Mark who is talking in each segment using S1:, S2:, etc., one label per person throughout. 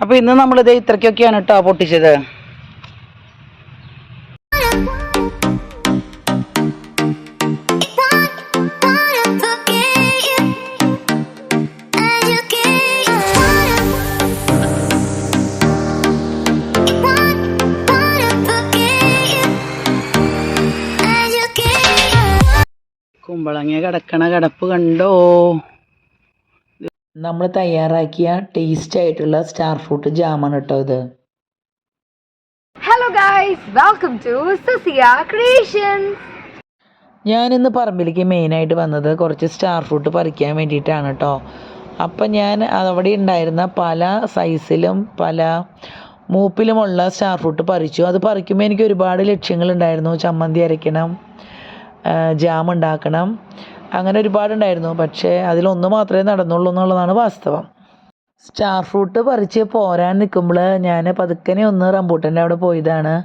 S1: അപ്പൊ ഇന്ന് നമ്മൾ നമ്മളിത് ഇത്രയ്ക്കൊക്കെയാണ് കേട്ടോ പൊട്ടിച്ചത്. കുമ്പളങ്ങ കിടക്കണ കിടപ്പ് കണ്ടോ? നമ്മൾ തയ്യാറാക്കിയ ടേസ്റ്റ് ആയിട്ടുള്ള സ്റ്റാർ ഫ്രൂട്ട് ജാമാണ് കേട്ടോ ഇത്.
S2: Hello guys welcome to Sasiya creations
S1: ഞാൻ ഇന്ന് പറമ്പിലേക്ക് മെയിനായിട്ട് വന്നത് കുറച്ച് സ്റ്റാർ ഫ്രൂട്ട് പറിക്കാൻ വേണ്ടിയിട്ടാണ് കേട്ടോ അപ്പം ഞാൻ അവിടെ ഉണ്ടായിരുന്ന പല സൈസിലും പല മൂപ്പിലുമുള്ള സ്റ്റാർ ഫ്രൂട്ട് പറിച്ചു. അത് പറിക്കുമ്പോൾ എനിക്ക് ഒരുപാട് ലക്ഷ്യങ്ങളുണ്ടായിരുന്നു ചമ്മന്തി അരയ്ക്കണം ജാം ഉണ്ടാക്കണം. അങ്ങനെ ഒരുപാടുണ്ടായിരുന്നു. പക്ഷേ അതിലൊന്ന് മാത്രമേ നടന്നുള്ളൂ എന്നുള്ളതാണ് വാസ്തവം. സ്റ്റാർ ഫ്രൂട്ട് പറിച്ച് പോരാൻ നിൽക്കുമ്പോൾ ഞാൻ പതുക്കനെ ഒന്ന് റംബൂട്ടന്റെ അവിടെ പോയതാണ്.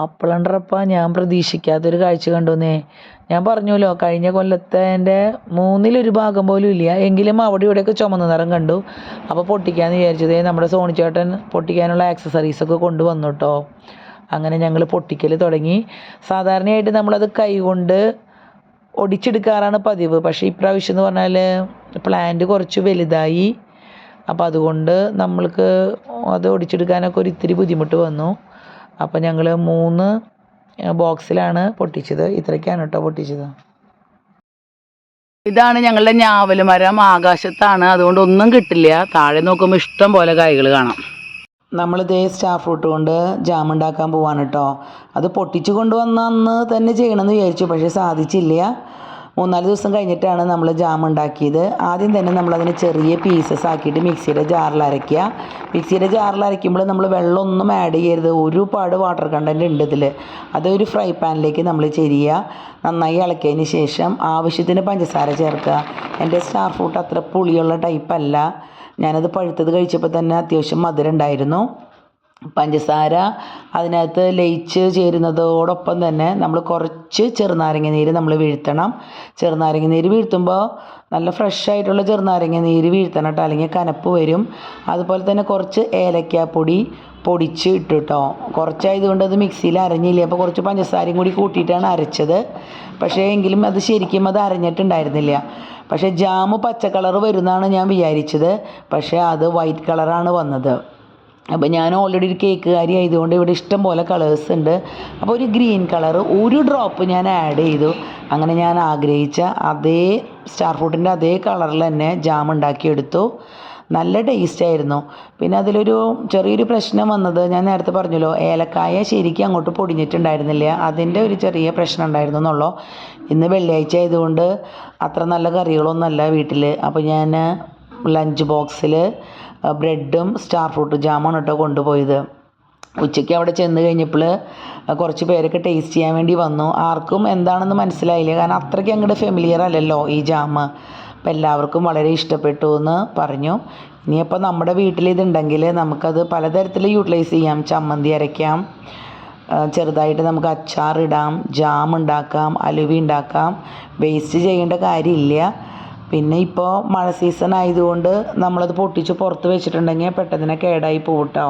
S1: അപ്പോഴണ്ടറപ്പ ഞാൻ പ്രതീക്ഷിക്കാത്തൊരു കാഴ്ച കണ്ടുവന്നേ ഞാൻ പറഞ്ഞല്ലോ കഴിഞ്ഞ കൊല്ലത്തെ എന്റെ മൂന്നിലൊരു ഭാഗം പോലും ഇല്ല. എങ്കിലും അവിടെ ഇവിടെയൊക്കെ ചുമന്ന നിറം കണ്ടു. അപ്പോൾ പൊട്ടിക്കാന്ന് വിചാരിച്ചത് നമ്മുടെ സോണിച്ചേട്ടൻ പൊട്ടിക്കാനുള്ള ആക്സസറീസൊക്കെ കൊണ്ടുവന്നു കേട്ടോ. അങ്ങനെ ഞങ്ങൾ പൊട്ടിക്കൽ തുടങ്ങി. സാധാരണയായിട്ട് നമ്മളത് കൈകൊണ്ട് ഒടിച്ചെടുക്കാറാണ് പതിവ്. പക്ഷേ ഇപ്രാവശ്യം എന്ന് പറഞ്ഞാൽ പ്ലാന്റ് കുറച്ച് വലുതായി. അപ്പോൾ അതുകൊണ്ട് നമ്മൾക്ക് അത് ഒടിച്ചെടുക്കാനൊക്കെ ഒരു ഇത്തിരി ബുദ്ധിമുട്ട് വന്നു. അപ്പോൾ ഞങ്ങൾ മൂന്ന് ബോക്സിലാണ് പൊട്ടിച്ചത്. ഇത്രയ്ക്കാണ് കേട്ടോ പൊട്ടിച്ചത്. ഇതാണ് ഞങ്ങളുടെ ഞാവൽ മരം. ആകാശത്താണ്. അതുകൊണ്ട് ഒന്നും കിട്ടില്ല. താഴെ നോക്കുമ്പോൾ ഇഷ്ടം പോലെ കായ്കൾ കാണാം. നമ്മളിതേ സ്റ്റാർ ഫ്രൂട്ട് കൊണ്ട് ജാം ഉണ്ടാക്കാൻ പോവാണ് കേട്ടോ അത് പൊട്ടിച്ച് കൊണ്ടുവന്ന അന്ന് തന്നെ ചെയ്യണമെന്ന് വിചാരിച്ചു പക്ഷേ സാധിച്ചില്ല. മൂന്നാൽ ദിവസം കഴിഞ്ഞിട്ടാണ് നമ്മൾ ജാം ഉണ്ടാക്കിയത് ആദ്യം തന്നെ നമ്മളതിന് ചെറിയ പീസസ് ആക്കിയിട്ട് മിക്സിയുടെ ജാറിൽ അരയ്ക്കുക. മിക്സിയുടെ ജാറിൽ അരയ്ക്കുമ്പോൾ നമ്മൾ വെള്ളമൊന്നും ആഡ് ചെയ്യരുത്. ഒരുപാട് വാട്ടർ കണ്ടന്റ് ഉണ്ട് ഇതിൽ അതൊരു ഫ്രൈ പാനിലേക്ക് നമ്മൾ ചെരിയുക നന്നായി ഇളക്കിയതിന് ശേഷം ആവശ്യത്തിന് പഞ്ചസാര ചേർക്കുക. എന്റെ സ്റ്റാർ ഫ്രൂട്ട് അത്ര പുളിയുള്ള ടൈപ്പല്ല ഞാനത് പഴുത്തത് കഴിച്ചപ്പോൾ തന്നെ അത്യാവശ്യം മധുരം ഉണ്ടായിരുന്നു. പഞ്ചസാര അതിനകത്ത് ലയിച്ച് ചേരുന്നതോടൊപ്പം തന്നെ നമ്മൾ കുറച്ച് ചെറുനാരങ്ങ നീര് നമ്മൾ വീഴ്ത്തണം. ചെറുനാരങ്ങ നീര് വീഴ്ത്തുമ്പോൾ നല്ല ഫ്രഷ് ആയിട്ടുള്ള ചെറുനാരങ്ങ നീര് വീഴ്ത്തണം കേട്ടോ. അല്ലെങ്കിൽ കനപ്പ് വരും. അതുപോലെ തന്നെ കുറച്ച് ഏലക്കാപ്പൊടി പൊടിച്ച് ഇട്ടു കേട്ടോ. കുറച്ചായതുകൊണ്ട് അത് മിക്സിയിൽ അരഞ്ഞില്ല? അപ്പോൾ കുറച്ച് പഞ്ചസാരയും കൂടി കൂട്ടിയിട്ടാണ് അരച്ചത്. പക്ഷേ എങ്കിലും അത് ശരിക്കും അത് അരഞ്ഞിട്ടുണ്ടായിരുന്നില്ല. പക്ഷേ ജാമ് പച്ച കളർ വരുന്നതാണ് ഞാൻ വിചാരിച്ചത്. പക്ഷേ അത് വൈറ്റ് കളറാണ് വന്നത്. അപ്പോൾ ഞാൻ ഓൾറെഡി ഒരു കേക്കുകാരി ആയതുകൊണ്ട് ഇവിടെ ഇഷ്ടം പോലെ കളേഴ്സ് ഉണ്ട്. അപ്പോൾ ഒരു ഗ്രീൻ കളർ ഒരു ഡ്രോപ്പ് ഞാൻ ആഡ് ചെയ്തു. അങ്ങനെ ഞാൻ ആഗ്രഹിച്ച അതേ സ്റ്റാർ ഫ്രൂട്ടിന്റെ അതേ കളറിൽ തന്നെ ജാം ഉണ്ടാക്കിയെടുത്തു നല്ല ടേസ്റ്റ് ആയിരുന്നു. പിന്നെ അതിലൊരു ചെറിയൊരു പ്രശ്നം വന്നത് ഞാൻ നേരത്തെ പറഞ്ഞല്ലോ ഏലക്കായ ശരിക്കും അങ്ങോട്ട് പൊടിഞ്ഞിട്ടുണ്ടായിരുന്നില്ല. അതിന്റെ ഒരു ചെറിയ പ്രശ്നം ഉണ്ടായിരുന്നു എന്നുള്ളൂ. ഇന്ന് വെള്ളിയാഴ്ച ആയതുകൊണ്ട് അത്ര നല്ല കറികളൊന്നുമല്ല വീട്ടിൽ അപ്പോൾ ഞാൻ ലഞ്ച് ബോക്സിൽ ബ്രെഡും സ്റ്റാർ ഫ്രൂട്ട് ജാമാണ് കേട്ടോ കൊണ്ടുപോയത്. ഉച്ചയ്ക്ക് അവിടെ ചെന്ന് കഴിഞ്ഞപ്പോൾ കുറച്ച് പേരൊക്കെ ടേസ്റ്റ് ചെയ്യാൻ വേണ്ടി വന്നു. ആർക്കും എന്താണെന്ന് മനസ്സിലായില്ല. കാരണം അത്രയ്ക്ക് അങ്ങോട്ട് ഫെമിലിയർ അല്ലല്ലോ ഈ ജാമ് അപ്പോൾ എല്ലാവർക്കും വളരെ ഇഷ്ടപ്പെട്ടു എന്ന് പറഞ്ഞു. ഇനിയിപ്പോൾ നമ്മുടെ വീട്ടിൽ ഇതുണ്ടെങ്കിൽ നമുക്കത് പലതരത്തിൽ യൂട്ടിലൈസ് ചെയ്യാം. ചമ്മന്തി അരയ്ക്കാം. ചെറുതായിട്ട് നമുക്ക് അച്ചാറിടാം ജാം ഉണ്ടാക്കാം അലുവി ഉണ്ടാക്കാം. വേസ്റ്റ് ചെയ്യേണ്ട കാര്യമില്ല. പിന്നെ ഇപ്പോൾ മഴ സീസൺ ആയതുകൊണ്ട് നമ്മളത് പൊട്ടിച്ച് പുറത്ത് വെച്ചിട്ടുണ്ടെങ്കിൽ പെട്ടെന്ന് തന്നെ കേടായി പോകട്ടോ